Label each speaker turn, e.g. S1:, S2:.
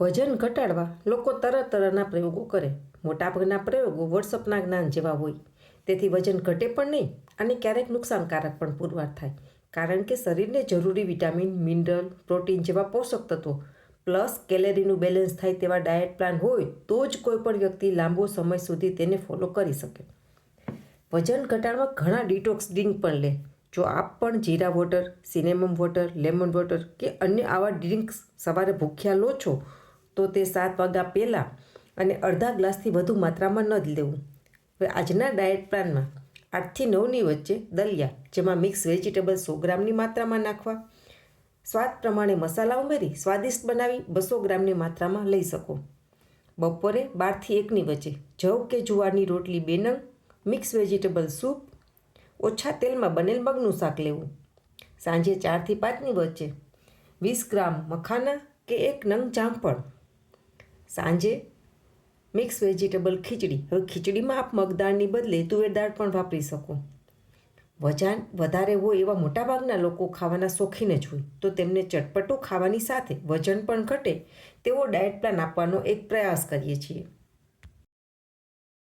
S1: વજન ઘટાડવા લોકો તરત તરહના પ્રયોગો કરે. મોટાભાગના પ્રયોગો વોટ્સઅપના જ્ઞાન જેવા હોય. તેથી વજન ઘટે પણ નહીં અને ક્યારેક નુકસાનકારક પણ પુરવાર થાય. કારણ કે શરીરને જરૂરી વિટામિન, મિનરલ, પ્રોટીન જેવા પોષક તત્વો, પ્લસ કેલેરીનું બેલેન્સ થાય તેવા ડાયટ પ્લાન હોય તો જ કોઈપણ વ્યક્તિ લાંબો સમય સુધી તેને ફોલો કરી શકે. વજન ઘટાડવા ઘણા ડિટોક્સ ડ્રિંક પણ લે. જો આપ પણ jeera water, cinnamon water, lemon water કે અન્ય આવા ડ્રિંક્સ સવારે ભૂખ્યા લો છો તો તે સાત વાગ્યા પહેલાં અને અડધા ગ્લાસથી વધુ માત્રામાં ન જ લેવું. હવે આજના ડાયટ પ્લાનમાં આઠથી નવની વચ્ચે દલિયા, જેમાં મિક્સ વેજીટેબલ સો ગ્રામની માત્રામાં નાખવા, સ્વાદ પ્રમાણે મસાલા ઉમેરી સ્વાદિષ્ટ બનાવી બસો ગ્રામની માત્રામાં લઈ શકો. બપોરે બારથી એકની વચ્ચે જવ કે જુવારની રોટલી બે નંગ, મિક્સ વેજીટેબલ સૂપ, ઓછા તેલમાં બનેલ મગનું શાક લેવું. સાંજે ચારથી પાંચની વચ્ચે વીસ ગ્રામ મખાના કે એક નંગ જામફળ સાંજે મિક્સ વેજીટેબલ ખીચડી. હવે ખીચડીમાં આપ મગદાળની બદલે તુવેર દાળ પણ વાપરી શકો. વજન વધારે હોય એવા મોટાભાગના લોકો ખાવાના શોખીન જ હોય. તો તેમને ચટપટો ખાવાની સાથે વજન પણ ઘટે તેવો ડાયટ પ્લાન આપવાનો એક પ્રયાસ કરીએ છીએ.